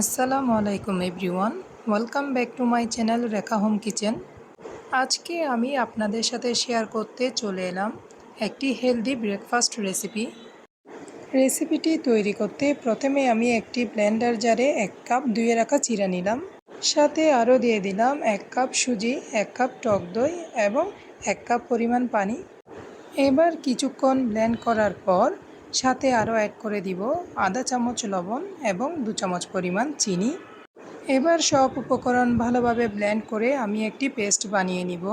আসসালামু আলাইকুম everyone, welcome back to my channel Rekha home kitchen. আজকে আমি আপনাদের সাথে শেয়ার করতে চলে এলাম একটি হেলদি ব্রেকফাস্ট রেসিপি। রেসিপিটি তৈরি করতে প্রথমে আমি একটি ব্লেন্ডার জারে এক কাপ ধুয়ে রাখা চিরা নিলাম, সাথে আরও দিয়ে দিলাম এক কাপ সুজি, এক কাপ টক দই এবং এক কাপ পরিমাণ পানি। এবার কিছুক্ষণ ব্লেন্ড করার পর সাথে আরও অ্যাড করে দিব আধা চামচ লবণ এবং দু চামচ পরিমাণ চিনি। এবার সব উপকরণ ভালোভাবে ব্লেন্ড করে আমি একটি পেস্ট বানিয়ে নিব।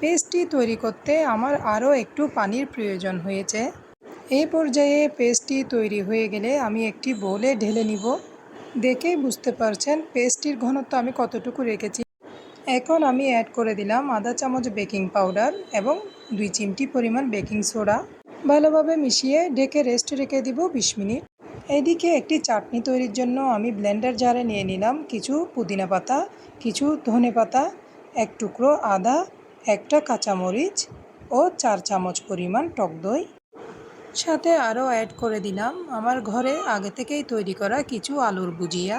পেস্টটি তৈরি করতে আমার আরও একটু পানির প্রয়োজন হয়েছে। এই পর্যায়ে পেস্টটি তৈরি হয়ে গেলে আমি একটি বোলে ঢেলে নিব। দেখেই বুঝতে পারছেন পেস্টটির ঘনত্ব আমি কতটুকু রেখেছি। এখন আমি অ্যাড করে দিলাম আধা চামচ বেকিং পাউডার এবং দুই চিমটি পরিমাণ বেকিং সোডা ভালোভাবে মিশিয়ে ঢেকে রেস্ট রেখে দিব বিশ মিনিট। এইদিকে একটি চাটনি তৈরির জন্য আমি ব্লেন্ডার জারে নিয়ে নিলাম কিছু পুদিনা পাতা, কিছু ধনে পাতা, এক টুকরো আদা, একটা কাঁচামরিচ ও চার চামচ পরিমাণ টক দই। সাথে আরও অ্যাড করে দিলাম আমার ঘরে আগে থেকেই তৈরি করা কিছু আলুর বুজিয়া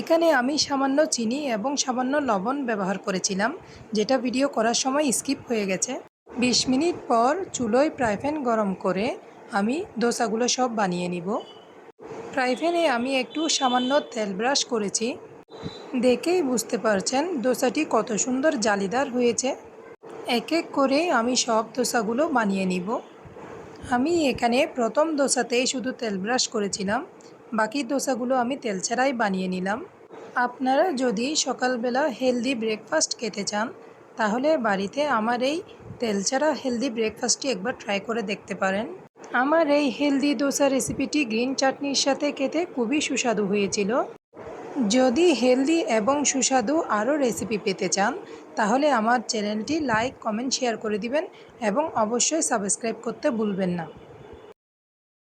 এখানে আমি সামান্য চিনি এবং সামান্য লবণ ব্যবহার করেছিলাম, যেটা ভিডিও করার সময় স্কিপ হয়ে গেছে। বিশ মিনিট পর চুলোয় ফ্রাই গরম করে আমি দোসাগুলো সব বানিয়ে নিব। ফ্রাই আমি একটু সামান্য তেল ব্রাশ করেছি। দেখেই বুঝতে পারছেন দোসাটি কত সুন্দর জালিদার হয়েছে। এক এক করে আমি সব দোসাগুলো বানিয়ে নিব। আমি এখানে প্রথম দোসাতেই শুধু তেল ব্রাশ করেছিলাম, বাকি দোসাগুলো আমি তেল ছাড়াই বানিয়ে নিলাম। আপনারা যদি সকালবেলা হেলদি ব্রেকফাস্ট খেতে চান, তাহলে বাড়িতে আমার এই তেল ছাড়া হেলদি ব্রেকফাস্টটি একবার ট্রাই করে দেখতে পারেন। আমার এই হেলদি দোসা রেসিপিটি গ্রিন চাটনির সাথে খেতে খুবই সুস্বাদু হয়েছিল। যদি হেলদি এবং সুস্বাদু আরও রেসিপি পেতে চান, তাহলে আমার চ্যানেলটি লাইক কমেন্ট শেয়ার করে দিবেন এবং অবশ্যই সাবস্ক্রাইব করতে ভুলবেন না।